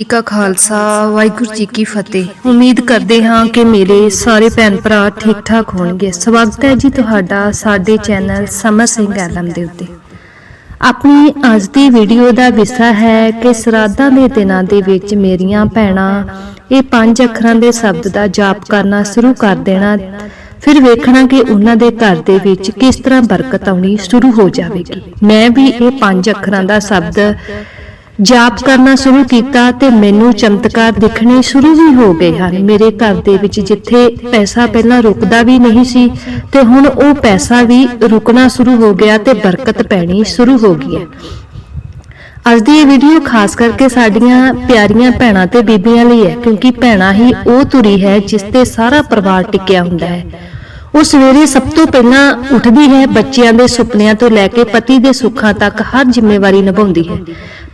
ਜੀ ਕਾ ਖਾਲਸਾ, ਵਾਹਿਗੁਰੂ ਜੀ ਕੀ ਫਤਿਹ। ਉਮੀਦ ਕਰਦੇ ਹਾਂ ਕਿ ਮੇਰੇ ਸਾਰੇ ਭੈਣ ਭਰਾ ਠੀਕ ਠਾਕ ਹੋਣਗੇ। ਸਵਾਗਤ ਹੈ ਜੀ ਤੁਹਾਡਾ ਸਾਡੇ ਚੈਨਲ ਸਮਰ ਸਿੰਘ ਐਲਮ ਦੇ ਉੱਤੇ। ਆਪਣੀ ਅੱਜ ਦੀ ਵੀਡੀਓ ਦਾ ਵਿਸ਼ਾ ਹੈ ਕਿ ਸਰਾਧਾਂ ਦੇ ਦਿਨਾਂ ਦੇ ਵਿੱਚ ਮੇਰੀਆਂ ਭੈਣਾਂ ਇਹ ਪੰਜ ਅੱਖਰਾਂ ਦੇ ਸ਼ਬਦ ਦਾ ਜਾਪ ਕਰਨਾ ਸ਼ੁਰੂ ਕਰ ਦੇਣਾ, ਫਿਰ ਵੇਖਣਾ ਕਿ ਉਹਨਾਂ ਦੇ ਘਰ ਦੇ ਵਿੱਚ ਕਿਸ ਤਰ੍ਹਾਂ ਬਰਕਤ ਆਉਣੀ ਸ਼ੁਰੂ ਹੋ ਜਾਵੇਗੀ। ਮੈਂ ਵੀ ਇਹ ਪੰਜ ਅੱਖਰਾਂ ਦਾ ਸ਼ਬਦ ਜਾਪ ਕਰਨਾ ਸ਼ੁਰੂ ਕੀਤਾ ਤੇ ਮੈਨੂੰ ਚਮਤਕਾਰ ਦਿਖਣੇ ਸ਼ੁਰੂ ਵੀ ਹੋ ਗਏ ਹਨ। ਮੇਰੇ ਘਰ ਦੇ ਵਿੱਚ ਜਿੱਥੇ ਪੈਸਾ ਪਹਿਲਾਂ ਰੁਕਦਾ ਵੀ ਨਹੀਂ ਸੀ ਤੇ ਹੁਣ ਉਹ ਪੈਸਾ ਵੀ ਰੁਕਣਾ ਸ਼ੁਰੂ ਹੋ ਗਿਆ ਤੇ ਬਰਕਤ ਪੈਣੀ ਸ਼ੁਰੂ ਹੋ ਗਈ ਹੈ। ਅੱਜ ਦੀ ਇਹ ਵੀਡੀਓ ਖਾਸ ਕਰਕੇ ਸਾਡੀਆਂ ਪਿਆਰੀਆਂ ਭੈਣਾਂ ਤੇ ਬੀਬੀਆਂ ਲਈ ਹੈ, ਕਿਉਂਕਿ ਭੈਣਾ ਹੀ ਉਹ ਤੁਰੀ ਹੈ ਜਿਸ ਤੇ ਸਾਰਾ ਪਰਿਵਾਰ ਟਿਕਿਆ ਹੁੰਦਾ ਹੈ। ਉਹ ਸਵੇਰੇ ਸਭ ਤੋਂ ਪਹਿਲਾਂ ਉੱਠਦੀ ਹੈ, ਬੱਚਿਆਂ ਦੇ ਸੁਪਨਿਆਂ ਤੋਂ ਲੈ ਕੇ ਪਤੀ ਦੇ ਸੁੱਖਾਂ ਤੱਕ ਹਰ ਜ਼ਿੰਮੇਵਾਰੀ ਨਿਭਾਉਂਦੀ ਹੈ।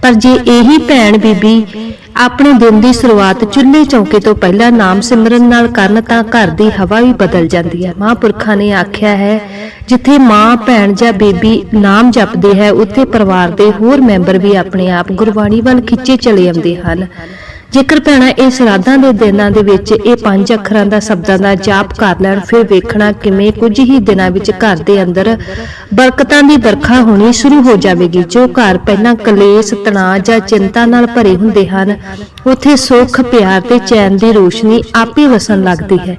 ਪਰ ਜੇ ਇਹੀ ਭੈਣ ਬੀਬੀ ਆਪਣੇ ਦਿਨ ਦੀ ਸ਼ੁਰੂਆਤ ਚੁੱਲ੍ਹੇ ਚੌਂਕੇ ਤੋਂ ਪਹਿਲਾਂ ਨਾਮ ਸਿਮਰਨ ਨਾਲ ਕਰਨ ਤਾਂ ਘਰ ਦੀ ਹਵਾ ਵੀ ਬਦਲ ਜਾਂਦੀ ਹੈ। ਮਹਾਂਪੁਰਖਾਂ ਨੇ ਆਖਿਆ ਹੈ ਜਿੱਥੇ ਮਾਂ ਭੈਣ ਜਾਂ ਬੀਬੀ ਨਾਮ ਜਪਦੇ ਹੈ ਉੱਥੇ ਪਰਿਵਾਰ ਦੇ ਹੋਰ ਮੈਂਬਰ ਵੀ ਆਪਣੇ ਆਪ ਗੁਰਬਾਣੀ ਵੱਲ ਖਿੱਚੇ ਚਲੇ ਆਉਂਦੇ ਹਨ। ਜੇਕਰ ਭੈਣਾਂ ਇਹ ਸ਼ਰਾਧਾਂ ਦੇ ਦਿਨਾਂ ਦੇ ਵਿੱਚ ਇਹ ਪੰਜ ਅੱਖਰਾਂ ਦਾ ਸ਼ਬਦਾਂ ਦਾ ਜਾਪ ਕਰ ਲੈਣ, ਫਿਰ ਵੇਖਣਾ ਕਿਵੇਂ ਕੁਝ ਹੀ ਦਿਨਾਂ ਵਿੱਚ ਘਰ ਦੇ ਅੰਦਰ ਬਰਕਤਾਂ ਦੀ ਵਰਖਾ ਹੋਣੀ ਸ਼ੁਰੂ ਹੋ ਜਾਵੇਗੀ। ਜੋ ਘਰ ਪਹਿਲਾਂ ਕਲੇਸ਼, ਤਣਾਅ ਜਾਂ ਚਿੰਤਾ ਨਾਲ ਭਰੇ ਹੁੰਦੇ ਹਨ, ਉੱਥੇ ਸੁੱਖ, ਪਿਆਰ ਤੇ ਚੈਨ ਦੀ ਰੋਸ਼ਨੀ ਆਪੇ ਵਸਣ ਲੱਗਦੀ ਹੈ।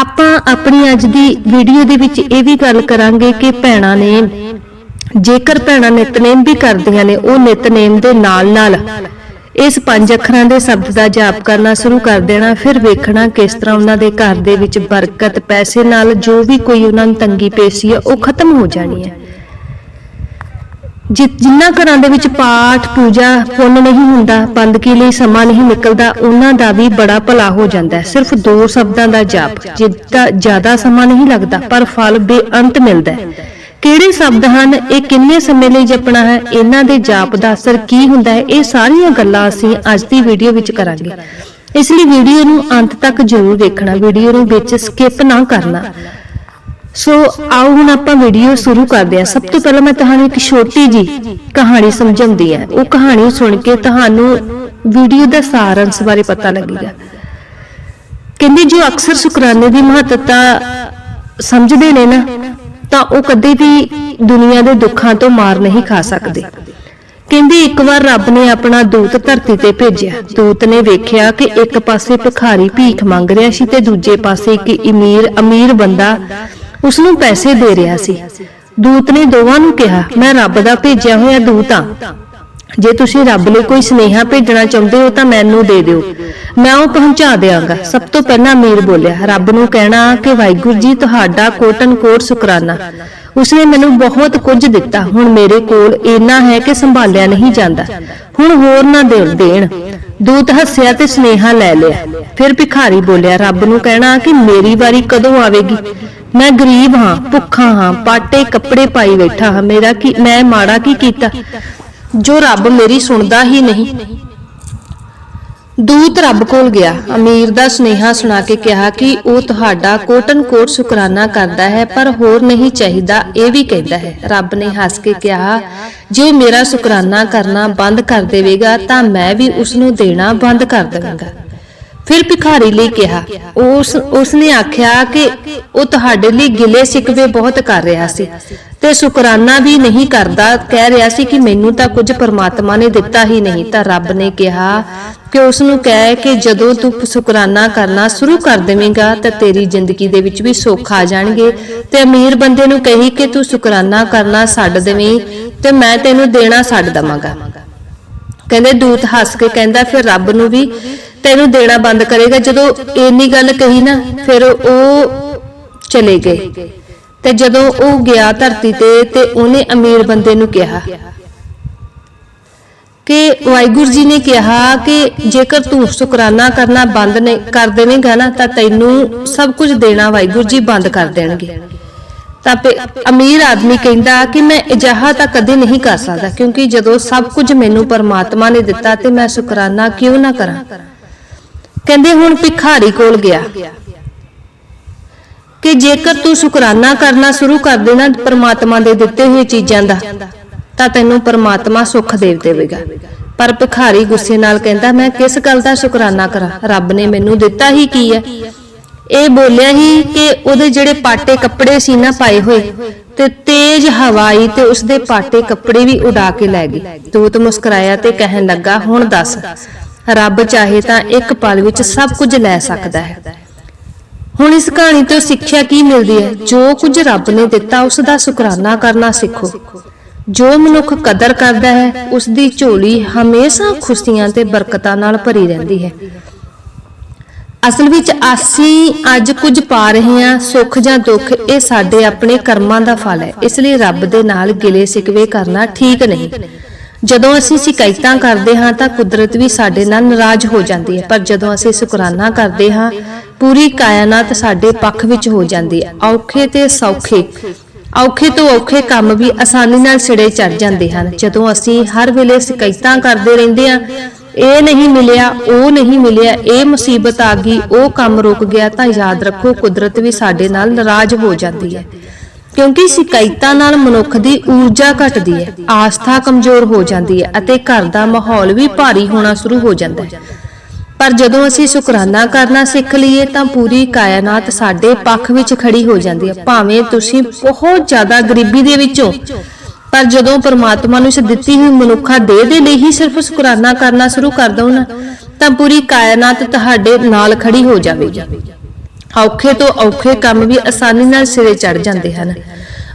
ਆਪਾਂ ਆਪਣੀ ਅੱਜ ਦੀ ਵੀਡੀਓ ਦੇ ਵਿੱਚ ਇਹ ਵੀ ਗੱਲ ਕਰਾਂਗੇ ਕਿ ਭੈਣਾਂ ਨੇ ਜੇਕਰ ਭੈਣਾਂ ਨਿਤਨੇਮ ਵੀ ਕਰਦੀਆਂ ਨੇ, ਉਹ ਨਿਤਨੇਮ ਦੇ ਨਾਲ-ਨਾਲ ਇਸ ਪੰਜ ਅੱਖਰਾਂ ਦੇ ਸ਼ਬਦ ਦਾ ਜਾਪ ਕਰਨਾ ਸ਼ੁਰੂ ਕਰ ਦੇਣਾ, ਫਿਰ ਵੇਖਣਾ ਕਿਸ ਤਰ੍ਹਾਂ ਉਹਨਾਂ ਦੇ ਘਰ ਦੇ ਵਿੱਚ ਬਰਕਤ, ਪੈਸੇ ਨਾਲ ਜੋ ਵੀ ਕੋਈ ਉਹਨਾਂ ਨੂੰ ਤੰਗੀ ਪੇਸ਼ੀ ਹੈ ਉਹ ਖਤਮ ਹੋ ਜਾਣੀ ਹੈ ਜਿ- ਜਿਨ੍ਹਾਂ ਘਰਾਂ ਦੇ ਵਿੱਚ ਪਾਠ, ਪੂਜਾ ਪੁੰਨ ਨਹੀਂ ਹੁੰਦਾ, ਬੰਦਗੀ ਲਈ ਸਮਾਂ ਨਹੀਂ ਨਿਕਲਦਾ, ਉਹਨਾਂ ਦਾ ਵੀ ਬੜਾ ਭਲਾ ਹੋ ਜਾਂਦਾ ਸਿਰਫ ਦੋ ਸ਼ਬਦਾਂ ਦਾ ਜਾਪ, ਜਿੱਦਾਂ ਜ਼ਿਆਦਾ ਸਮਾਂ ਨਹੀਂ ਲੱਗਦਾ, ਪਰ ਫਲ ਬੇਅੰਤ ਮਿਲਦਾ ਹੈ। ਕਿਹੜੇ ਸ਼ਬਦ ਹਨ, ਇਹ ਕਿੰਨੇ ਸਮੇਂ ਲਈ ਜਪਣਾ ਹੈ, ਇਹਨਾਂ ਦੇ ਜਾਪ ਦਾ ਅਸਰ ਕੀ ਹੁੰਦਾ ਹੈ, ਇਹ ਸਾਰੀਆਂ ਗੱਲਾਂ ਅਸੀਂ ਅੱਜ ਦੀ ਵੀਡੀਓ ਵਿੱਚ ਕਰਾਂਗੇ। ਇਸ ਲਈ ਵੀਡੀਓ ਨੂੰ ਅੰਤ ਤੱਕ ਜ਼ਰੂਰ ਦੇਖਣਾ ਵੀਡੀਓ ਨੂੰ ਵਿੱਚ ਸਕਿਪ ਨਾ ਕਰਨਾ। ਸੋ ਆਓ ਹੁਣ ਆਪਾਂ ਵੀਡੀਓ ਸ਼ੁਰੂ ਕਰਦੇ ਹਾਂ। ਸਭ ਤੋਂ ਪਹਿਲਾਂ ਮੈਂ ਤੁਹਾਨੂੰ ਇੱਕ ਛੋਟੀ ਜੀ ਕਹਾਣੀ ਸਮਝਾਉਂਦੀ ਹੈ। ਉਹ ਕਹਾਣੀ ਸੁਣ ਕੇ ਤੁਹਾਨੂੰ ਵੀਡੀਓ ਦਾ ਸਾਰ ਅੰਸ਼ ਬਾਰੇ ਪਤਾ ਲੱਗੇਗਾ। ਕਹਿੰਦੇ ਜੋ ਅਕਸਰ ਸ਼ੁਕਰਾਨੇ ਦੀ ਮਹੱਤਤਾ ਸਮਝਦੇ ਨੇ ਨਾ ਤਾਂ ਉਹ ਕਦੇ ਵੀ ਦੁਨੀਆ ਦੇ ਦੁੱਖਾਂ ਤੋਂ ਮਾਰ ਨਹੀਂ ਖਾ ਸਕਦੇ। ਕਹਿੰਦੇ ਇੱਕ ਵਾਰ ਰੱਬ ਨੇ ਆਪਣਾ ਦੂਤ ਧਰਤੀ ਤੇ ਭੇਜਿਆ। ਦੂਤ ਨੇ ਵੇਖਿਆ ਕਿ ਇੱਕ ਪਾਸੇ ਭਿਖਾਰੀ ਭੀਖ ਮੰਗ ਰਿਹਾ ਸੀ ਤੇ ਦੂਜੇ ਪਾਸੇ ਇੱਕ ਅਮੀਰ ਅਮੀਰ ਬੰਦਾ ਉਸ ਨੂੰ ਪੈਸੇ ਦੇ ਰਿਹਾ ਸੀ। ਦੂਤ ਨੇ ਦੋਵਾਂ ਨੂੰ ਕਿਹਾ, ਮੈਂ ਰੱਬ ਦਾ ਭੇਜਿਆ ਹੋਇਆ ਦੂਤ ਹਾਂ ਜੇ ਤੁਸੀਂ ਰੱਬ ਲਈ ਕੋਈ ਸੁਨੇਹਾ ਭੇਜਣਾ ਚਾਹੁੰਦੇ ਹੋ ਤਾਂ ਮੈਨੂੰ ਦੇ ਦਿਓ। ਮੈਂ ਉਹ ਪਹੁੰਚਾ ਦਿਆਂਗਾ। ਸਭ ਤੋਂ ਪਹਿਲਾਂ ਅਮੀਰ ਬੋਲਿਆ, ਰੱਬ ਨੂੰ ਕਹਿਣਾ ਕਿ ਵਾਹਿਗੁਰੂ ਜੀ, ਤੁਹਾਡਾ ਕੋਟਨ ਕੋਟ ਸ਼ੁਕਰਾਨਾ। ਉਸਨੇ ਮੈਨੂੰ ਬਹੁਤ ਕੁਝ ਦਿੱਤਾ। ਹੁਣ ਮੇਰੇ ਕੋਲ ਇੰਨਾ ਹੈ ਕਿ ਸੰਭਾਲਿਆ ਨਹੀਂ ਜਾਂਦਾ। ਹੁਣ ਹੋਰ ਨਾ ਦੇ, ਦੇਣ। ਦੂਤ ਹੱਸਿਆ ਤੇ ਸੁਨੇਹਾ ਲੈ ਲਿਆ। ਫਿਰ ਭਿਖਾਰੀ ਬੋਲਿਆ, ਰੱਬ ਨੂੰ ਕਹਿਣਾ ਕਿ ਮੇਰੀ ਵਾਰੀ ਕਦੋਂ ਆਵੇਗੀ? ਮੈਂ ਗਰੀਬ ਹਾਂ, ਭੁੱਖਾ ਹਾਂ, ਪਾਟੇ ਕੱਪੜੇ ਪਾਈ ਬੈਠਾ ਹਾਂ। ਮੇਰਾ ਕੀ, ਮੈਂ ਮਾੜਾ ਕੀ ਕੀਤਾ? ਜੋ ਰੱਬ ਮੇਰੀ ਸੁਣਦਾ ਹੀ ਨਹੀਂ। ਦੂਤ ਰੱਬ ਕੋਲ ਗਿਆ। ਅਮੀਰ ਦਾ ਸੁਨੇਹਾ ਸੁਣਾ ਕੇ ਕਿਹਾ ਕਿ ਉਹ ਤੁਹਾਡਾ ਕੋਟਨ ਕੋਟ ਸ਼ੁਕਰਾਨਾ ਕਰਦਾ ਹੈ, ਪਰ ਹੋਰ ਨਹੀਂ ਚਾਹੀਦਾ, ਇਹ ਵੀ ਕਹਿੰਦਾ ਹੈ। ਰੱਬ ਨੇ ਹੱਸ ਕੇ ਕਿਹਾ, ਜੇ ਮੇਰਾ ਸ਼ੁਕਰਾਨਾ ਕਰਨਾ ਬੰਦ ਕਰ ਦੇਵੇਗਾ, ਤਾਂ ਮੈਂ ਵੀ ਉਸ ਨੂੰ ਦੇਣਾ ਬੰਦ ਕਰ ਦੇਵਾਂਗਾ। ਫਿਰ ਭਿਖਾਰੀ ਲਈ ਕਿਹਾ, ਉਸ ਉਸਨੇ ਆਖਿਆ ਕਿ ਉਹ ਤੁਹਾਡੇ ਲਈ ਗਿਲੇ ਸਿਕਵੇ ਬਹੁਤ ਕਰ ਰਿਹਾ ਸੀ ਤੇ ਸ਼ੁਕਰਾਨਾ ਵੀ ਨਹੀਂ ਕਰਦਾ, ਕਹਿ ਰਿਹਾ ਸੀ ਕਿ ਮੈਨੂੰ ਤਾਂ ਕੁਝ ਪਰਮਾਤਮਾ ਨੇ ਦਿੱਤਾ ਹੀ ਨਹੀਂ, ਤਾਂ ਰੱਬ ਨੇ ਕਿਹਾ ਕਿ ਉਸ ਨੂੰ ਕਹਿ ਕਿ ਜਦੋਂ ਤੂੰ ਸ਼ੁਕਰਾਨਾ ਕਰਨਾ ਸ਼ੁਰੂ ਕਰ ਦੇਵੇਂਗਾ, ਤਾਂ ਤੇਰੀ ਜ਼ਿੰਦਗੀ ਦੇ ਵਿੱਚ ਵੀ ਸੁੱਖ ਆ ਜਾਣਗੇ ਤੇ ਅਮੀਰ ਬੰਦੇ ਨੂੰ ਕਹੀ ਕਿ ਤੂੰ ਸ਼ੁਕਰਾਨਾ ਕਰਨਾ ਛੱਡ ਦੇਵੇਂ ਤੇ ਮੈਂ ਤੈਨੂੰ ਦੇਣਾ ਛੱਡ ਦਵਾਂਗਾ। ਕਹਿੰਦੇ ਦੂਤ ਹੱਸ ਕੇ ਕਹਿੰਦਾ, ਫਿਰ ਰੱਬ ਨੂੰ ਵੀ ਤੈਨੂੰ ਦੇਣਾ ਬੰਦ ਕਰੇਗਾ। ਜਦੋਂ ਇੰਨੀ ਗੱਲ ਕਹੀ ਨਾ, ਫਿਰ ਉਹ ਚਲੇ ਗਏ। ਤੇ ਜਦੋਂ ਉਹ ਗਿਆ ਧਰਤੀ ਤੇ ਤੇ ਉਹਨੇ ਅਮੀਰ ਬੰਦੇ ਨੂੰ ਕਿਹਾ ਕਿ ਵਾਹਿਗੁਰੂ ਜੀ ਨੇ ਕਿਹਾ ਕਿ ਜੇਕਰ ਤੂੰ ਸ਼ੁਕਰਾਨਾ ਕਰਨਾ ਬੰਦ ਨਹੀਂ ਕਰ ਦੇਵੇਂਗਾ ਨਾ, ਤਾਂ ਤੈਨੂੰ ਸਭ ਕੁਝ ਦੇਣਾ ਵਾਹਿਗੁਰੂ ਜੀ ਬੰਦ ਕਰ ਦੇਣਗੇ। ਤਾਂ ਅਮੀਰ ਆਦਮੀ ਕਹਿੰਦਾ ਕਿ ਮੈਂ ਇਜਾਹਾ ਤਾਂ ਕਦੇ ਨਹੀਂ ਕਰ ਸਕਦਾ, ਕਿਉਂਕਿ ਜਦੋਂ ਸਭ ਕੁਝ ਮੈਨੂੰ ਪਰਮਾਤਮਾ ਨੇ ਦਿੱਤਾ ਤੇ ਮੈਂ ਸ਼ੁਕਰਾਨਾ ਕਿਉਂ ਨਾ ਕਰਾਂ? ਕਹਿੰਦੇ ਹੁਣ ਭਿਖਾਰੀ ਕੋਲ ਗਿਆ। ਕਿ ਜੇਕਰ ਤੂੰ ਸ਼ੁਕਰਾਨਾ ਕਰਨਾ ਸ਼ੁਰੂ ਕਰ ਦੇਣਾ ਪਰਮਾਤਮਾ ਦੇ ਦਿੱਤੇ ਹੋਏ ਚੀਜ਼ਾਂ ਦਾ, ਤਾਂ ਤੈਨੂੰ ਪਰਮਾਤਮਾ ਸੁੱਖ ਦੇ ਦੇਵੇਗਾ। ਪਰ ਭਿਖਾਰੀ ਗੁੱਸੇ ਨਾਲ ਕਹਿੰਦਾ, ਮੈਂ ਕਿਸ ਗੱਲ ਦਾ ਸ਼ੁਕਰਾਨਾ ਕਰਾਂ? ਰੱਬ ਨੇ ਮੈਨੂੰ ਦਿੱਤਾ ਹੀ ਕੀ ਹੈ? ਇਹ ਬੋਲਿਆ ਹੀ ਕਿ ਉਹਦੇ ਜਿਹੜੇ ਪਾਟੇ ਕੱਪੜੇ ਸੀ ਨਾ ਪਾਏ ਹੋਏ, ਤੇ ਤੇਜ਼ ਹਵਾਈ ਤੇ ਉਸਦੇ ਪਾਟੇ ਕੱਪੜੇ ਵੀ ਉਡਾ ਕੇ ਲੈ ਗਈ ਦੂਤ ਮੁਸਕਰਾਇਆ ਤੇ ਕਹਿਣ ਲੱਗਾ, ਹੁਣ ਦੱਸ, ਰੱਬ ਚਾਹੇ ਤਾਂ ਇੱਕ ਪਲ ਵਿੱਚ ਸਭ ਕੁਝ ਲੈ ਸਕਦਾ ਹੈ। ਹੁਣ ਇਸ ਕਹਾਣੀ ਤੋਂ ਸਿੱਖਿਆ ਕੀ ਮਿਲਦੀ ਹੈ? ਜੋ ਕੁਝ ਰੱਬ ਨੇ ਦਿੱਤਾ ਉਸ ਦਾ ਸ਼ੁਕਰਾਨਾ ਕਰਨਾ ਸਿੱਖੋ। ਜੋ ਮਨੁੱਖ ਕਦਰ ਕਰਦਾ ਹੈ ਉਸ ਦੀ ਝੋਲੀ ਹਮੇਸ਼ਾ ਖੁਸ਼ੀਆਂ ਤੇ ਬਰਕਤਾਂ ਨਾਲ ਭਰੀ ਰਹਿੰਦੀ ਹੈ। ਅਸਲ ਵਿੱਚ ਅਸੀਂ ਅੱਜ ਕੁਝ ਪਾ ਰਹੇ ਹਾਂ ਸੁੱਖ ਜਾਂ ਦੁੱਖ, ਇਹ ਸਾਡੇ ਆਪਣੇ ਕਰਮਾਂ ਦਾ ਫਲ ਹੈ। ਇਸ ਲਈ ਰੱਬ ਦੇ ਨਾਲ ਗਿਲੇ ਸਿਕਵੇ ਕਰਨਾ ਠੀਕ ਨਹੀਂ। ਜਦੋਂ ਅਸੀਂ ਸ਼ਿਕਾਇਤਾਂ ਕਰਦੇ ਹਾਂ ਤਾਂ ਕੁਦਰਤ ਵੀ ਸਾਡੇ ਨਾਲ ਨਾਰਾਜ਼ ਹੋ ਜਾਂਦੀ ਹੈ। ਪਰ ਜਦੋਂ ਅਸੀਂ ਸ਼ੁਕਰਾਨਾ ਕਰਦੇ ਹਾਂ, ਪੂਰੀ ਕਾਇਨਾਤ ਸਾਡੇ ਪੱਖ ਵਿੱਚ ਹੋ ਜਾਂਦੀ ਹੈ। ਔਖੇ ਤੇ ਸੌਖੇ, ਔਖੇ ਤੋਂ ਔਖੇ ਕੰਮ ਵੀ ਆਸਾਨੀ ਨਾਲ ਸਿਰੇ ਚੜ ਜਾਂਦੇ ਹਨ। ਜਦੋਂ ਅਸੀਂ ਹਰ ਵੇਲੇ ਸ਼ਿਕਾਇਤਾਂ ਕਰਦੇ ਰਹਿੰਦੇ ਹਾਂ ਇਹ ਨਹੀਂ ਮਿਲਿਆ, ਉਹ ਨਹੀਂ ਮਿਲਿਆ, ਇਹ ਮੁਸੀਬਤ ਆ ਗਈ, ਉਹ ਕੰਮ ਰੁਕ ਗਿਆ ਤਾਂ ਯਾਦ ਰੱਖੋ, ਕੁਦਰਤ ਵੀ ਸਾਡੇ ਨਾਲ ਨਾਰਾਜ਼ ਹੋ ਜਾਂਦੀ ਹੈ। ਕਿਉਂਕਿ ਸ਼ਿਕਾਇਤਾਂ ਨਾਲ ਮਨੁੱਖ ਦੀ ਊਰਜਾ ਘਟਦੀ ਹੈ, ਆਸਥਾ ਕਮਜ਼ੋਰ ਹੋ ਜਾਂਦੀ ਹੈ ਅਤੇ ਘਰ ਦਾ ਮਾਹੌਲ ਵੀ ਭਾਰੀ ਹੋਣਾ ਸ਼ੁਰੂ ਹੋ ਜਾਂਦਾ ਹੈ। ਪਰ ਜਦੋਂ ਅਸੀਂ ਸ਼ੁਕਰਾਨਾ ਕਰਨਾ ਸਿੱਖ ਲਈਏ ਤਾਂ ਪੂਰੀ ਕਾਇਨਾਤ ਸਾਡੇ ਪੱਖ ਵਿੱਚ ਖੜੀ ਹੋ ਜਾਂਦੀ ਹੈ। ਭਾਵੇਂ ਤੁਸੀਂ ਬਹੁਤ ਜ਼ਿਆਦਾ ਗਰੀਬੀ ਦੇ ਵਿੱਚੋਂ ਪਰ ਜਦੋਂ ਪਰਮਾਤਮਾ ਨੂੰ ਇਸ ਦਿੱਤੀ ਹੋਈ ਮਨੁੱਖਾ ਦੇਹ ਦੇ ਲਈ ਹੀ ਸਿਰਫ ਸ਼ੁਕਰਾਨਾ ਕਰਨਾ ਸ਼ੁਰੂ ਕਰ ਦਿਓ ਨਾ ਤਾਂ ਪੂਰੀ ਕਾਇਨਾਤ ਤੁਹਾਡੇ ਨਾਲ ਖੜੀ ਹੋ ਜਾਵੇਗੀ। ਔਖੇ ਤੋਂ ਔਖੇ ਕੰਮ ਵੀ ਆਸਾਨੀ ਨਾਲ ਸਿਰੇ ਚੜ ਜਾਂਦੇ ਹਨ।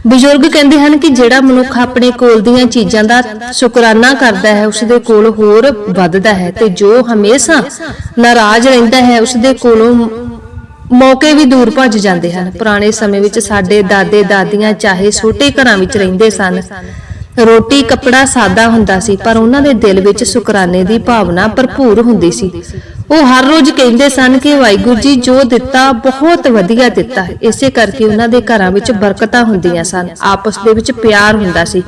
ਬਜ਼ੁਰਗ ਕਹਿੰਦੇ ਹਨ ਕਿ ਜਿਹੜਾ ਮਨੁੱਖ ਆਪਣੇ ਕੋਲ ਦੀਆਂ ਚੀਜ਼ਾਂ ਦਾ ਸ਼ੁਕਰਾਨਾ ਕਰਦਾ ਹੈ ਉਸ ਦੇ ਕੋਲ ਹੋਰ ਵੱਧਦਾ ਹੈ ਤੇ ਜੋ ਹਮੇਸ਼ਾ ਨਾਰਾਜ਼ ਰਹਿੰਦਾ ਹੈ ਉਸ ਦੇ ਕੋਲੋਂ ਮੌਕੇ ਵੀ ਦੂਰ ਭੱਜ ਜਾਂਦੇ ਹਨ। ਪੁਰਾਣੇ ਸਮੇਂ ਵਿੱਚ ਸਾਡੇ ਦਾਦੇ ਦਾਦੀਆਂ ਚਾਹੇ ਛੋਟੇ ਘਰਾਂ ਵਿੱਚ ਰਹਿੰਦੇ ਸਨ। ਰੋਟੀ, ਕੱਪੜਾ ਸਾਦਾ ਹੁੰਦਾ ਸੀ, ਪਰ ਉਹਨਾਂ ਦੇ ਦਿਲ ਵਿੱਚ ਸ਼ੁਕਰਾਨੇ ਦੀ ਭਾਵਨਾ ਭਰਪੂਰ ਹੁੰਦੀ ਸੀ। ਉਹ ਹਰ ਰੋਜ਼ ਕਹਿੰਦੇ ਸਨ ਕਿ ਵਾਹਿਗੁਰੂ ਜੀ, ਜੋ ਦਿੱਤਾ, ਬਹੁਤ ਵਧੀਆ ਦਿੱਤਾ ਇਸੇ ਕਰਕੇ ਉਹਨਾਂ ਦੇ ਘਰਾਂ ਵਿੱਚ ਬਰਕਤਾਂ ਹੁੰਦੀਆਂ ਸਨ। ਆਪਸ ਦੇ ਵਿੱਚ ਪਿਆਰ ਹੁੰਦਾ ਸੀ।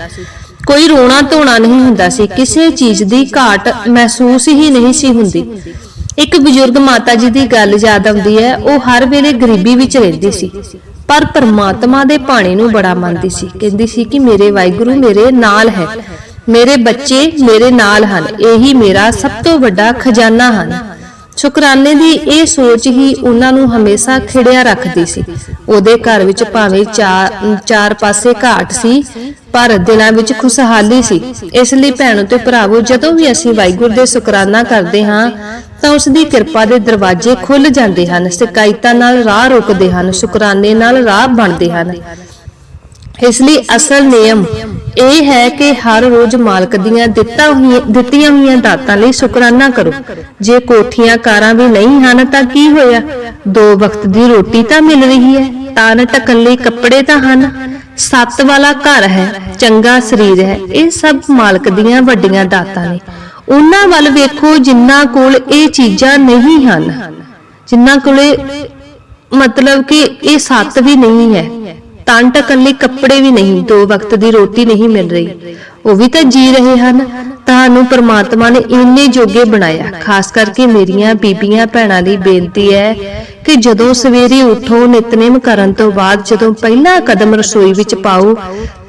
ਕੋਈ ਰੋਣਾ ਧੋਣਾ ਨਹੀਂ ਹੁੰਦਾ ਸੀ। ਕਿਸੇ ਚੀਜ਼ ਦੀ ਘਾਟ ਮਹਿਸੂਸ ਹੀ ਨਹੀਂ ਸੀ ਹੁੰਦੀ। ਇੱਕ ਬਜ਼ੁਰਗ ਮਾਤਾ ਜੀ ਦੀ ਗੱਲ ਯਾਦ ਆਉਂਦੀ ਹੈ, ਉਹ ਹਰ ਵੇਲੇ ਗਰੀਬੀ ਵਿੱਚ ਰਹਿੰਦੀ ਸੀ। ਪਰ ਪਰਮਾਤਮਾ ਦੇ ਭਾਣੇ ਨੂੰ ਬੜਾ ਮੰਨਦੀ ਸੀ। ਕਹਿੰਦੀ ਸੀ ਕਿ ਮੇਰੇ ਵਾਹਿਗੁਰੂ ਮੇਰੇ ਨਾਲ ਹੈ। ਮੇਰੇ ਬੱਚੇ ਮੇਰੇ ਨਾਲ ਹਨ। ਇਹੀ ਮੇਰਾ ਸਭ ਤੋਂ ਵੱਡਾ ਖਜ਼ਾਨਾ ਹਨ। ਸ਼ੁਕਰਾਨੇ ਦੀ ਇਹ ਸੋਚ ਹੀ ਉਹਨਾਂ ਨੂੰ ਹਮੇਸ਼ਾ ਖਿੜਿਆ ਰੱਖਦੀ ਸੀ। ਉਹਦੇ ਘਰ ਵਿੱਚ ਭਾਵੇਂ ਚਾਰ ਚਾਰ ਪਾਸੇ ਘਾਟ ਸੀ, ਪਰ ਦਿਲਾਂ ਵਿੱਚ ਖੁਸ਼ਹਾਲੀ ਸੀ। ਇਸ ਲਈ ਭੈਣੋ ਤੇ ਭਰਾਵੋ, ਜਦੋਂ ਵੀ ਅਸੀਂ ਵਾਹਿਗੁਰੂ ਦੇ ਸ਼ੁਕਰਾਨਾ ਕਰਦੇ ਹਾਂ ਤਾਂ ਉਸ ਦੀ ਕਿਰਪਾ ਦੇ ਦਰਵਾਜ਼ੇ ਖੁੱਲ ਜਾਂਦੇ ਹਨ, ਸ਼ਿਕਾਇਤਾਂ ਨਾਲ ਰਾਹ ਰੁਕਦੇ ਹਨ, ਸ਼ੁਕਰਾਨੇ ਨਾਲ ਰਾਹ ਬਣਦੇ ਹਨ। ਇਸ ਲਈ ਅਸਲ ਨਿਯਮ ਇਹ ਹੈ ਕਿ ਹਰ ਰੋਜ਼ ਮਾਲਕ ਦੀਆਂ ਦਿੱਤਾ ਹੋਈਆਂ ਦਿੱਤੀਆਂ ਹੋਈਆਂ ਦਾਤਾਂ ਲਈ ਸ਼ੁਕਰਾਨਾ ਕਰੋ। ਜੇ ਕੋਠੀਆਂ ਕਾਰਾਂ ਵੀ ਨਹੀਂ ਹਨ ਤਾਂ ਕੀ ਹੋਇਆ? ਦੋ ਵਕਤ ਦੀ ਰੋਟੀ ਤਾਂ ਮਿਲ ਰਹੀ ਹੈ, ਤਾਨ ਢੱਕਣ ਲਈ ਕੱਪੜੇ ਤਾਂ ਹਨ। ਸੱਤ ਵਾਲਾ ਘਰ ਹੈ, ਚੰਗਾ ਸਰੀਰ ਹੈ, ਇਹ ਸਭ ਮਾਲਕ ਦੀਆਂ ਵੱਡੀਆਂ ਦਾਤਾਂ ਨੇ। ਉਹਨਾਂ ਵੱਲ ਵੇਖੋ ਜਿਨ੍ਹਾਂ ਕੋਲ ਇਹ ਚੀਜ਼ਾਂ ਨਹੀਂ ਹਨ। ਜਿਨ੍ਹਾਂ ਕੋਲੇ ਮਤਲਬ ਕਿ ਇਹ ਸੱਤ ਵੀ ਨਹੀਂ ਹੈ। ਤਨ ਢੱਕਣ ਲਈ ਕੱਪੜੇ ਵੀ ਨਹੀਂ, ਦੋ ਵਕਤ ਦੀ ਰੋਟੀ ਨਹੀਂ ਮਿਲ ਰਹੀ। ਉਹ ਵੀ ਤਾਂ ਜੀ ਰਹੇ ਹਨ। ਤੁਹਾਨੂੰ ਪ੍ਰਮਾਤਮਾ ਨੇ ਇੰਨੇ ਜੋਗੇ ਬਣਾਇਆ। ਖਾਸ ਕਰਕੇ ਮੇਰੀਆਂ ਬੀਬੀਆਂ ਭੈਣਾਂ ਲਈ ਬੇਨਤੀ ਹੈ ਕਿ ਜਦੋਂ ਸਵੇਰੇ ਉਠੋ, ਨਿਤਨੇਮ ਕਰਨ ਤੋਂ ਬਾਅਦ ਜਦੋਂ ਪਹਿਲਾ ਕਦਮ ਰਸੋਈ ਵਿੱਚ ਪਾਓ,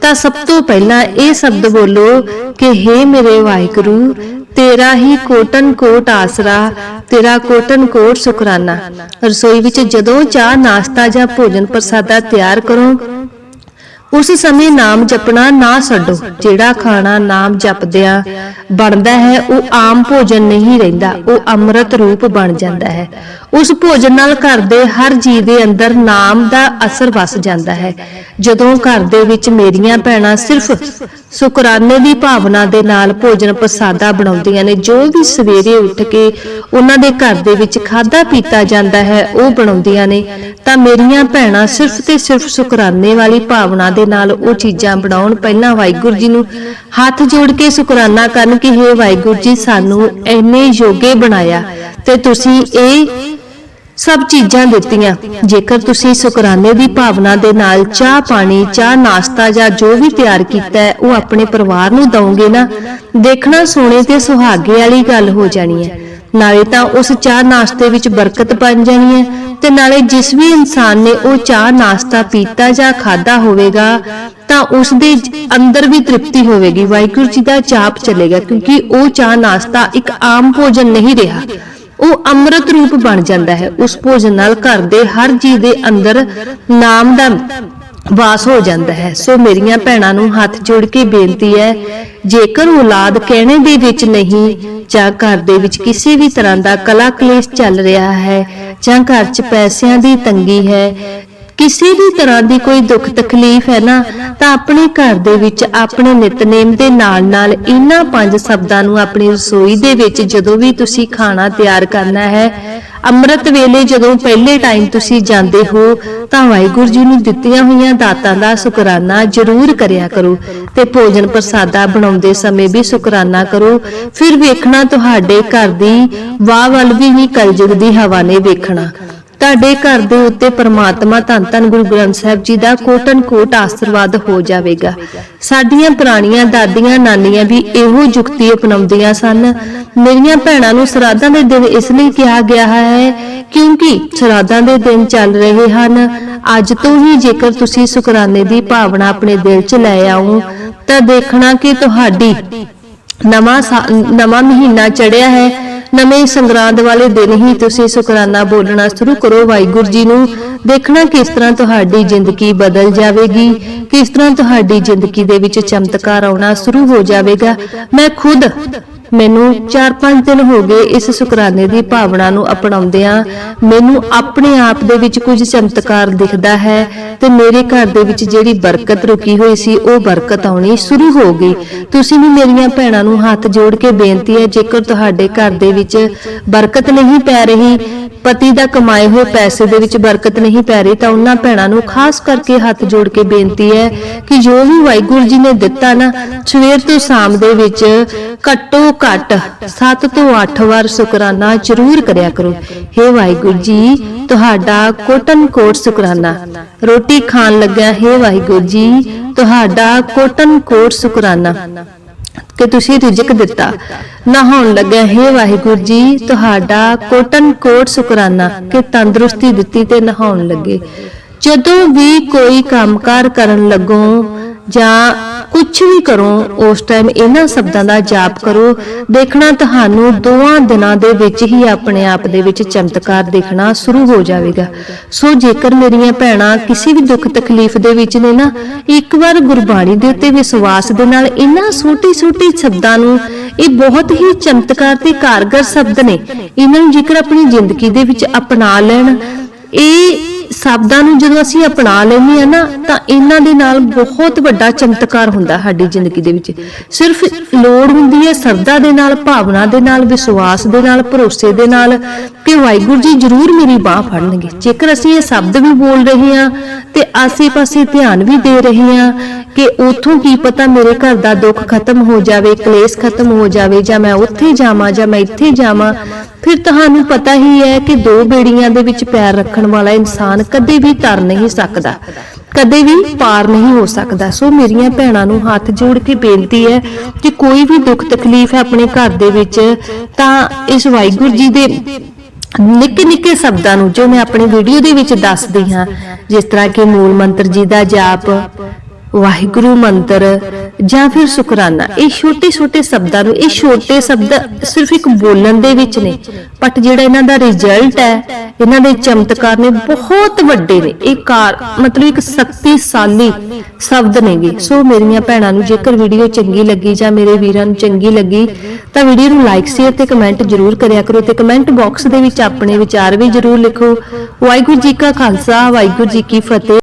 ਤਾਂ ਸਭ ਤੋਂ ਪਹਿਲਾਂ ਇਹ ਸ਼ਬਦ ਬੋਲੋ ਕਿ हे ਮੇਰੇ ਵਾਹਿਗੁਰੂ ਤੇਰਾ ਹੀ ਕੋਟਨ ਕੋਟ ਆਸਰਾ, ਤੇਰਾ ਕੋਟਨ ਕੋਟ ਸ਼ੁਕਰਾਨਾ। ਰਸੋਈ ਵਿੱਚ ਜਦੋਂ ਚਾਹ, ਨਾਸ਼ਤਾ ਜਾਂ ਭੋਜਨ ਪ੍ਰਸਾਦਾ ਤਿਆਰ ਕਰੋ, ਉਸ ਸਮੇਂ ਨਾਮ ਜਪਣਾ ਨਾ ਛੱਡੋ। ਜਿਹੜਾ ਖਾਣਾ ਨਾਮ ਜਪਦਿਆਂ ਬਣਦਾ ਹੈ, ਉਹ ਆਮ ਭੋਜਨ ਨਹੀਂ ਰਹਿੰਦਾ, ਉਹ ਅੰਮ੍ਰਿਤ ਰੂਪ ਬਣ ਜਾਂਦਾ ਹੈ। ਉਸ ਭੋਜਨ ਨਾਲ ਘਰ ਦੇ ਹਰ ਜੀਵ ਦੇ ਅੰਦਰ ਨਾਮ ਦਾ ਅਸਰ ਵਸ ਜਾਂਦਾ ਹੈ। ਜਦੋਂ ਘਰ ਦੇ ਵਿੱਚ ਮੇਰੀਆਂ ਭੈਣਾਂ ਸਿਰਫ ਸ਼ੁਕਰਾਨੇ ਦੀ ਭਾਵਨਾ ਦੇ ਨਾਲ ਭੋਜਨ ਪ੍ਰਸਾਦਾ ਬਣਾਉਂਦੀਆਂ ਨੇ, ਜੋ ਵੀ ਸਵੇਰੇ ਉੱਠ ਕੇ ਉਹਨਾਂ ਦੇ ਘਰ ਦੇ ਵਿੱਚ ਖਾਦਾ ਪੀਤਾ ਜਾਂਦਾ ਹੈ, ਉਹ ਬਣਾਉਂਦੀਆਂ ਨੇ, ਤਾਂ ਮੇਰੀਆਂ ਭੈਣਾਂ ਸਿਰਫ ਤੇ ਸਿਰਫ ਸ਼ੁਕਰਾਨੇ ਵਾਲੀ ਭਾਵਨਾ ਦੇ ਨਾਲ ਉਹ ਚੀਜ਼ਾਂ ਬਣਾਉਣ ਪਹਿਲਾਂ ਵਾਹਿਗੁਰੂ ਜੀ ਨੂੰ ਹੱਥ ਜੋੜ ਕੇ ਸ਼ੁਕਰਾਨਾ ਕਰਨ ਕਿ हे ਵਾਹਿਗੁਰੂ ਜੀ, ਸਾਨੂੰ ਇੰਨੇ ਯੋਗੇ ਬਣਾਇਆ। ਤੇ ਤੁਸੀਂ ਇਹ ਸਭ ਚੀਜ਼ਾਂ ਦਿੱਤੀਆਂ। ਜੇਕਰ ਤੁਸੀਂ ਸ਼ੁਕਰਾਨੇ ਦੀ ਭਾਵਨਾ ਦੇ ਨਾਲ ਚਾਹ ਪਾਣੀ, ਚਾਹ ਨਾਸ਼ਤਾ ਜਾਂ ਜੋ ਵੀ ਤਿਆਰ ਕੀਤਾ ਹੈ, ਉਹ ਆਪਣੇ ਪਰਿਵਾਰ ਨੂੰ ਦਵੋਗੇ ਨਾ, ਦੇਖਣਾ ਸੋਨੇ ਤੇ ਸੁਹਾਗੇ ਵਾਲੀ ਗੱਲ ਹੋ ਜਾਣੀ ਹੈ। ਨਾਲੇ ਤਾਂ ਉਸ ਚਾਹ ਨਾਸ਼ਤੇ ਵਿੱਚ ਬਰਕਤ ਬਣ ਜਾਣੀ ਹੈ ਤੇ ਨਾਲੇ ਜਿਸ ਵੀ ਇਨਸਾਨ ਨੇ ਉਹ ਚਾਹ ਨਾਸ਼ਤਾ ਪੀਤਾ ਜਾਂ ਖਾਦਾ ਹੋਵੇਗਾ, ਤਾਂ ਉਸ ਦੇ ਅੰਦਰ ਵੀ ਤ੍ਰਿਪਤੀ ਹੋਵੇਗੀ। ਵਾਹਿਗੁਰੂ ਜੀ ਦਾ ਚਾਪ ਚੱਲੇਗਾ ਕਿਉਂਕਿ ਉਹ ਚਾਹ ਨਾਸ਼ਤਾ ਇੱਕ ਆਮ ਭੋਜਨ ਨਹੀਂ ਰਿਹਾ। ਉਹ ਅੰਮ੍ਰਿਤ ਰੂਪ ਬਣ ਜਾਂਦਾ ਹੈ। ਉਸ ਭੋਜਨ ਨਾਲ ਘਰ ਦੇ ਹਰ ਜੀਵ ਦੇ ਅੰਦਰ ਨਾਮ ਦਾ ਵਾਸ ਹੋ ਜਾਂਦਾ ਹੈ। ਸੋ ਮੇਰੀਆਂ ਭੈਣਾਂ ਨੂੰ ਹੱਥ ਜੋੜ ਕੇ ਬੇਨਤੀ ਹੈ, ਜੇਕਰ ਔਲਾਦ ਕਹਿਣੇ ਦੇ ਵਿੱਚ ਨਹੀਂ ਜਾਂ ਘਰ ਦੇ ਵਿੱਚ ਕਿਸੇ ਵੀ ਤਰ੍ਹਾਂ ਦਾ ਕਲਾ ਕਲੇਸ਼ ਚੱਲ ਰਿਹਾ ਹੈ ਜਾਂ ਘਰ 'ਚ ਪੈਸਿਆਂ ਦੀ ਤੰਗੀ ਹੈ ਕਿਸੇ ਵੀ ਤਰ੍ਹਾਂ ਦੀ ਕੋਈ ਦੁੱਖ ਤਕਲੀਫ ਹੈ ਨਾ, ਤਾਂ ਆਪਣੇ ਘਰ ਦੇ ਵਿੱਚ ਆਪਣੇ ਨਿਤਨੇਮ ਦੇ ਨਾਲ ਨਾਲ ਇਹਨਾਂ ਪੰਜ ਸ਼ਬਦਾਂ ਨੂੰ ਆਪਣੀ ਰਸੋਈ ਦੇ ਵਿੱਚ ਜਦੋਂ ਵੀ ਤੁਸੀਂ ਖਾਣਾ ਤਿਆਰ ਕਰਨਾ ਹੈ, ਅੰਮ੍ਰਿਤ ਵੇਲੇ ਜਦੋਂ ਪਹਿਲੇ ਟਾਈਮ ਤੁਸੀਂ ਜਾਂਦੇ ਹੋ, ਤਾਂ ਵਾਹਿਗੁਰੂ ਜੀ ਨੂੰ ਦਿੱਤੀਆਂ ਹੋਈਆਂ ਦਾਤਾਂ ਦਾ ਸ਼ੁਕਰਾਨਾ ਜ਼ਰੂਰ ਕਰਿਆ ਕਰੋ ਤੇ ਭੋਜਨ ਪ੍ਰਸਾਦਾ ਬਣਾਉਂਦੇ ਸਮੇਂ ਵੀ ਸ਼ੁਕਰਾਨਾ ਕਰੋ। ਫਿਰ ਵੇਖਣਾ ਤੁਹਾਡੇ ਘਰ ਦੀ ਵਾਹ ਵੱਲ ਵੀ ਨਹੀਂ, ਕਲਯੁਗ ਦੀ ਹਵਾ ਨੇ ਵੇਖਣਾ। ਤੁਹਾਡੇ ਘਰ ਦੇ ਉੱਤੇ ਪ੍ਰਮਾਤਮਾ ਧੰਨ ਧੰਨ ਗੁਰੂ ਗ੍ਰੰਥ ਸਾਹਿਬ ਜੀ ਦਾ ਕੋਟਨ ਕੋਟ ਆਸ਼ੀਰਵਾਦ ਹੋ ਜਾਵੇਗਾ। ਸਾਡੀਆਂ ਪੁਰਾਣੀਆਂ ਦਾਦੀਆਂ ਨਾਨੀਆਂ ਵੀ ਇਹੋ ਜੁਗਤੀ ਅਪਣਾਉਂਦੀਆਂ ਸਨ। ਮੇਰੀਆਂ ਭੈਣਾਂ ਨੂੰ ਸਰਾਧਾਂ ਦੇ ਦਿਨ ਇਸ ਲਈ ਕਿਹਾ ਗਿਆ ਹੈ, ਕਿਉਂਕਿ ਸਰਾਧਾਂ ਦੇ ਦਿਨ ਚੱਲ ਰਹੇ ਹਨ। ਅੱਜ ਤੋਂ ਹੀ ਜੇਕਰ ਤੁਸੀਂ ਸ਼ੁਕਰਾਨੇ ਦੀ ਭਾਵਨਾ ਆਪਣੇ ਦਿਲ 'ਚ ਲੈ ਆਓ, ਤਾਂ ਦੇਖਣਾ ਕਿ ਤੁਹਾਡੀ ਨਵਾਂ ਨਵਾਂ ਮਹੀਨਾ ਚੜਿਆ ਹੈ। ਨਵੇਂ ਸੰਗਰਾਂਦ ਵਾਲੇ ਦਿਨ ਹੀ ਤੁਸੀਂ ਸ਼ੁਕਰਾਨਾ ਬੋਲਣਾ ਸ਼ੁਰੂ ਕਰੋ। ਵਾਹਿਗੁਰੂ ਜੀ ਨੂੰ ਦੇਖਣਾ ਕਿਸ ਤਰ੍ਹਾਂ ਤੁਹਾਡੀ ਜ਼ਿੰਦਗੀ ਬਦਲ ਜਾਵੇਗੀ, ਕਿਸ ਤਰ੍ਹਾਂ ਤੁਹਾਡੀ ਜ਼ਿੰਦਗੀ ਦੇ ਵਿੱਚ ਚਮਤਕਾਰ ਆਉਣਾ ਸ਼ੁਰੂ ਹੋ ਜਾਵੇਗਾ। ਮੈਂ ਖੁਦ ਮੈਨੂੰ 4-5 ਦਿਨ ਹੋ ਗਏ ਇਸ ਸ਼ੁਕਰਾਨੇ ਦੀ ਭਾਵਨਾ ਨੂੰ ਅਪਣਾਉਂਦਿਆਂ। ਮੈਨੂੰ ਆਪਣੇ ਆਪ ਦੇ ਵਿੱਚ ਕੁਝ ਚਮਤਕਾਰ ਦਿਖਦਾ ਹੈ ਤੇ ਮੇਰੇ ਘਰ ਦੇ ਵਿੱਚ ਜਿਹੜੀ ਬਰਕਤ ਰੁਕੀ ਹੋਈ ਸੀ, ਉਹ ਬਰਕਤ ਆਉਣੀ ਸ਼ੁਰੂ ਹੋ ਗਈ। ਤੁਸੀਂ ਵੀ ਮੇਰੀਆਂ ਭੈਣਾਂ ਨੂੰ ਹੱਥ ਜੋੜ ਕੇ ਬੇਨਤੀ ਹੈ, ਜੇਕਰ ਤੁਹਾਡੇ ਘਰ ਦੇ ਵਿੱਚ ਬਰਕਤ ਨਹੀਂ ਪੈ ਰਹੀ, ਪਤੀ ਦਾ ਕਮਾਏ ਹੋਏ ਪੈਸੇ ਦੇ ਵਿੱਚ ਬਰਕਤ ਨਹੀਂ ਪੈ ਰਹੀ, ਤਾਂ ਉਹਨਾਂ ਭੈਣਾਂ ਨੂੰ ਖਾਸ ਕਰਕੇ ਹੱਥ ਜੋੜ ਕੇ ਬੇਨਤੀ ਹੈ ਕਿ ਜੋ ਵੀ ਵਾਹਿਗੁਰੂ ਜੀ ਨੇ ਦਿੱਤਾ ਨਾ, ਸਵੇਰ ਤੋਂ ਸ਼ਾਮ ਦੇ ਵਿੱਚ ਘੱਟੋ ਘੱਟ 7 ਤੋਂ 8 ਵਾਰ ਸ਼ੁਕਰਾਨਾ ਜ਼ਰੂਰ ਕਰਿਆ ਕਰੋ। हे ਵਾਹਿਗੁਰੂ ਜੀ, ਤੁਹਾਡਾ ਕੋਟਨ ਕੋਟ ਸ਼ੁਕਰਾਨਾ। ਰੋਟੀ ਖਾਣ ਲੱਗਿਆ हे ਵਾਹਿਗੁਰੂ ਜੀ, ਤੁਹਾਡਾ ਕੋਟਨ ਕੋਟ ਸ਼ੁਕਰਾਨਾ। ਕਿ ਤੁਸੀਂ ਰਿਜਕ ਦਿੱਤਾ। ਨਹਾਉਣ ਲੱਗਿਆ ਹੈ ਵਾਹਿਗੁਰੂ ਜੀ, ਤੁਹਾਡਾ ਕੋਟਨ ਕੋਟ ਸ਼ੁਕਰਾਨਾ ਕਿ ਤੰਦਰੁਸਤੀ ਦਿੱਤੀ ਤੇ ਨਹਾਉਣ ਲੱਗੇ। ਜਦੋਂ ਵੀ ਕੋਈ ਕੰਮਕਾਰ ਕਰਨ ਲੱਗੋ ਜਾਂ ਕੁਝ ਵੀ ਕਰੋ, ਉਸ ਟਾਈਮ ਇਹਨਾਂ ਸ਼ਬਦਾਂ ਦਾ ਜਾਪ ਕਰੋ। ਦੇਖਣਾ ਤੁਹਾਨੂੰ ਦੋਆਂ ਦਿਨਾਂ ਦੇ ਵਿੱਚ ਹੀ ਆਪਣੇ ਆਪ ਦੇ ਵਿੱਚ ਚਮਤਕਾਰ ਦੇਖਣਾ ਸ਼ੁਰੂ ਹੋ ਜਾਵੇਗਾ। ਸੋ ਜੇਕਰ ਮੇਰੀਆਂ ਭੈਣਾਂ ਕਿਸੇ ਵੀ ਦੁੱਖ ਤਕਲੀਫ ਦੇ ਵਿੱਚ ਨੇ ਨਾ, ਇੱਕ ਵਾਰ ਗੁਰਬਾਣੀ ਦੇ ਉੱਤੇ ਵਿਸ਼ਵਾਸ ਦੇ ਨਾਲ ਇਹਨਾਂ ਛੋਟੀ ਛੋਟੀ ਸ਼ਬਦਾਂ ਨੂੰ, ਇਹ ਬਹੁਤ ਹੀ ਚਮਤਕਾਰ ਤੇ ਕਾਰਗਰ ਸ਼ਬਦ ਨੇ। ਇਹਨਾਂ ਨੂੰ ਜੇਕਰ ਆਪਣੀ ਜ਼ਿੰਦਗੀ ਦੇ ਵਿੱਚ ਅਪਣਾ ਲੈਣ, ਇਹ ਸ਼ਬਦਾਂ ਨੂੰ ਜਦੋਂ ਅਸੀਂ ਅਪਣਾ ਲੈਂਦੇ ਆ ਨਾ, ਤਾਂ ਇਹਨਾਂ ਦੇ ਨਾਲ ਬਹੁਤ ਵੱਡਾ ਚਮਤਕਾਰ ਹੁੰਦਾ ਸਾਡੀ ਜ਼ਿੰਦਗੀ ਦੇ ਵਿੱਚ। ਸਿਰਫ ਲੋੜ ਹੁੰਦੀ ਹੈ ਸਰਦਾ ਦੇ ਨਾਲ, ਭਾਵਨਾ ਦੇ ਨਾਲ, ਵਿਸ਼ਵਾਸ ਦੇ ਨਾਲ, ਭਰੋਸੇ ਦੇ ਨਾਲ ਕਿ ਵਾਹਿਗੁਰੂ ਜੀ ਜ਼ਰੂਰ ਮੇਰੀ ਬਾਹ ਫੜਨਗੇ। ਜੇਕਰ ਅਸੀਂ ਇਹ ਸ਼ਬਦ ਵੀ ਬੋਲ ਰਹੇ ਹਾਂ ਤੇ ਆਸੇ-ਪਾਸੇ ਧਿਆਨ ਵੀ ਦੇ ਰਹੇ ਹਾਂ ਕਿ ਉਥੋਂ ਕੀ ਪਤਾ ਮੇਰੇ ਘਰ ਦਾ ਦੁੱਖ ਖਤਮ ਹੋ ਜਾਵੇ, ਕਲੇਸ਼ ਖਤਮ ਹੋ ਜਾਵੇ, ਜਾਂ ਮੈਂ ਉੱਥੇ ਜਾਵਾਂ, ਜਾਂ ਮੈਂ ਇੱਥੇ ਜਾਵਾਂ, ਫਿਰ ਤੁਹਾਨੂੰ ਪਤਾ ਹੀ ਹੈ ਕਿ ਦੋ ਬੇੜੀਆਂ ਦੇ ਵਿੱਚ ਪੈਰ ਰੱਖਣ ਵਾਲਾ ਇਨਸਾਨ ਇਨਸਾਨ ਕਦੇ ਵੀ ਤਰ ਨਹੀਂ ਸਕਦਾ, ਕਦੇ ਵੀ ਪਾਰ ਨਹੀਂ ਹੋ ਸਕਦਾ। ਸੋ ਮੇਰੀਆਂ ਭੈਣਾਂ ਨੂੰ ਹੱਥ ਜੋੜ ਕੇ ਬੇਨਤੀ ਹੈ ਕਿ ਕੋਈ ਵੀ ਦੁੱਖ ਤਕਲੀਫ ਹੈ ਆਪਣੇ ਘਰ ਦੇ ਵਿੱਚ, ਤਾਂ ਇਸ ਵਾਹਿਗੁਰੂ ਜੀ ਦੇ ਨਿੱਕੇ ਨਿੱਕੇ ਸ਼ਬਦਾਂ ਨੂੰ ਜੋ ਮੈਂ ਆਪਣੀ ਵੀਡੀਓ ਦੇ ਵਿੱਚ ਦੱਸਦੀ ਹਾਂ, ਜਿਸ ਤਰ੍ਹਾਂ ਕਿ ਮੂਲ ਮੰਤਰ ਜੀ ਦਾ ਜਾਪ ਵਾਹਿਗੁਰੂ ਮੰਤਰ ਜਾਂ ਫਿਰ ਸ਼ੁਕਰਾਨਾ। ਇਹ ਛੋਟੇ ਛੋਟੇ ਸ਼ਬਦਾਂ ਨੂੰ, ਇਹ ਛੋਟੇ ਸ਼ਬਦ ਸਿਰਫ ਇੱਕ ਬੋਲਣ ਦੇ ਵਿੱਚ ਨੇ ਬਟ ਜਿਹੜਾ ਇਹਨਾਂ ਦਾ ਰਿਜ਼ਲਟ ਹੈ, ਇਹਨਾਂ ਦੇ ਚਮਤਕਾਰ ਨੇ ਬਹੁਤ ਵੱਡੇ ਨੇ। ਇਹ ਕਾਰ, ਮਤਲਬ ਇੱਕ ਸ਼ਕਤੀਸ਼ਾਲੀ ਸ਼ਬਦ ਨੇਗੇ। ਸੋ ਮੇਰੀਆਂ ਭੈਣਾਂ ਨੂੰ ਜੇਕਰ ਵੀਡੀਓ ਚੰਗੀ ਲੱਗੀ ਜਾਂ ਮੇਰੇ ਵੀਰਾਂ ਨੂੰ ਚੰਗੀ ਲੱਗੀ, ਤਾਂ ਵੀਡੀਓ ਨੂੰ ਲਾਈਕ ਸ਼ੇਅਰ ਤੇ ਕਮੈਂਟ ਜ਼ਰੂਰ ਕਰਿਆ ਕਰੋ ਤੇ ਕਮੈਂਟ ਬਾਕਸ ਦੇ ਵਿੱਚ ਆਪਣੇ ਵਿਚਾਰ ਵੀ ਜ਼ਰੂਰ ਲਿਖੋ। ਵਾਹਿਗੁਰੂ ਜੀ ਕਾ ਖਾਲਸਾ, ਵਾਹਿਗੁਰੂ ਜੀ ਕੀ ਫਤਿਹ।